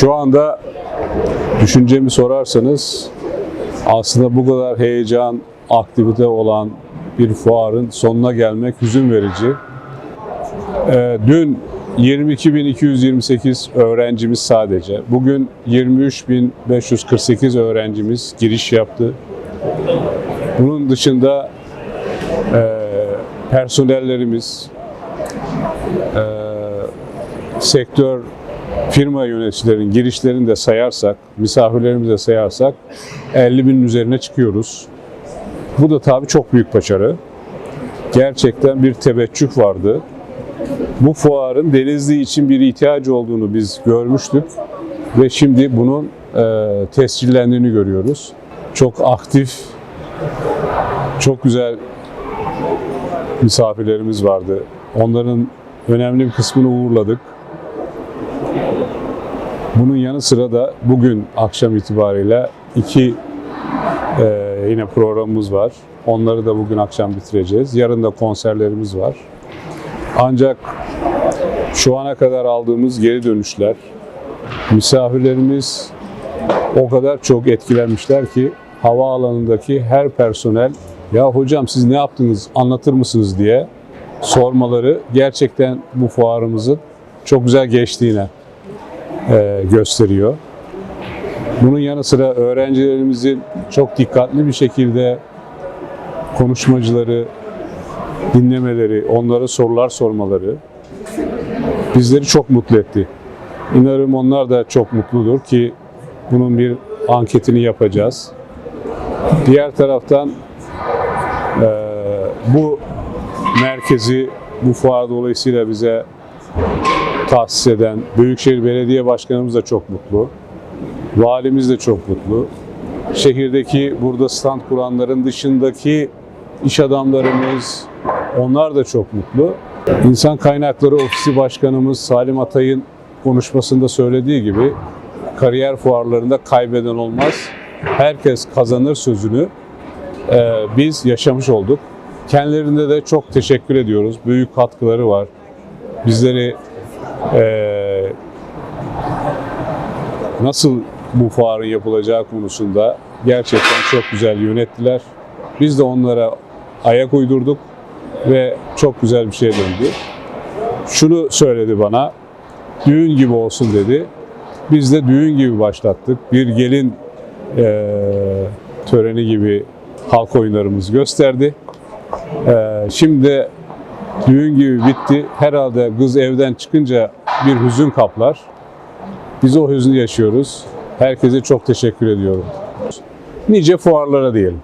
Şu anda düşüncemi sorarsanız aslında bu kadar heyecan, aktivite olan bir fuarın sonuna gelmek hüzün verici. Ee, dün 22.228 öğrencimiz sadece. Bugün 23.548 öğrencimiz giriş yaptı. Bunun dışında e, personellerimiz, e, sektör firma yöneticilerin girişlerini de sayarsak, misafirlerimizi de sayarsak 50 binin üzerine çıkıyoruz. Bu da tabii çok büyük başarı. Gerçekten bir teveccüh vardı. Bu fuarın Denizli için bir ihtiyacı olduğunu biz görmüştük ve şimdi bunun e, tescillendiğini görüyoruz. Çok aktif, çok güzel misafirlerimiz vardı. Onların önemli bir kısmını uğurladık. Bunun yanı sıra da bugün akşam itibariyle iki e, yine programımız var. Onları da bugün akşam bitireceğiz. Yarın da konserlerimiz var. Ancak şu ana kadar aldığımız geri dönüşler, misafirlerimiz o kadar çok etkilenmişler ki havaalanındaki her personel ya hocam siz ne yaptınız anlatır mısınız diye sormaları gerçekten bu fuarımızın çok güzel geçtiğine e, gösteriyor. Bunun yanı sıra öğrencilerimizin çok dikkatli bir şekilde konuşmacıları dinlemeleri, onlara sorular sormaları bizleri çok mutlu etti. İnanırım onlar da çok mutludur ki bunun bir anketini yapacağız. Diğer taraftan eee, bu merkezi bu fuar dolayısıyla bize tahsis eden Büyükşehir Belediye Başkanımız da çok mutlu. Valimiz de çok mutlu. Şehirdeki burada stand kuranların dışındaki iş adamlarımız onlar da çok mutlu. İnsan Kaynakları Ofisi Başkanımız Salim Atay'ın konuşmasında söylediği gibi kariyer fuarlarında kaybeden olmaz. Herkes kazanır sözünü e, biz yaşamış olduk. Kendilerine de çok teşekkür ediyoruz. Büyük katkıları var. Bizleri e, nasıl bu fuarın yapılacağı konusunda gerçekten çok güzel yönettiler. Biz de onlara ayak uydurduk ve çok güzel bir şey döndü. Şunu söyledi bana, düğün gibi olsun dedi. Biz de düğün gibi başlattık. Bir gelin eee, töreni gibi halk oyunlarımız gösterdi. Eee, şimdi düğün gibi bitti. Herhalde kız evden çıkınca bir hüzün kaplar. Biz o hüznü yaşıyoruz. Herkese çok teşekkür ediyorum. Nice fuarlara diyelim.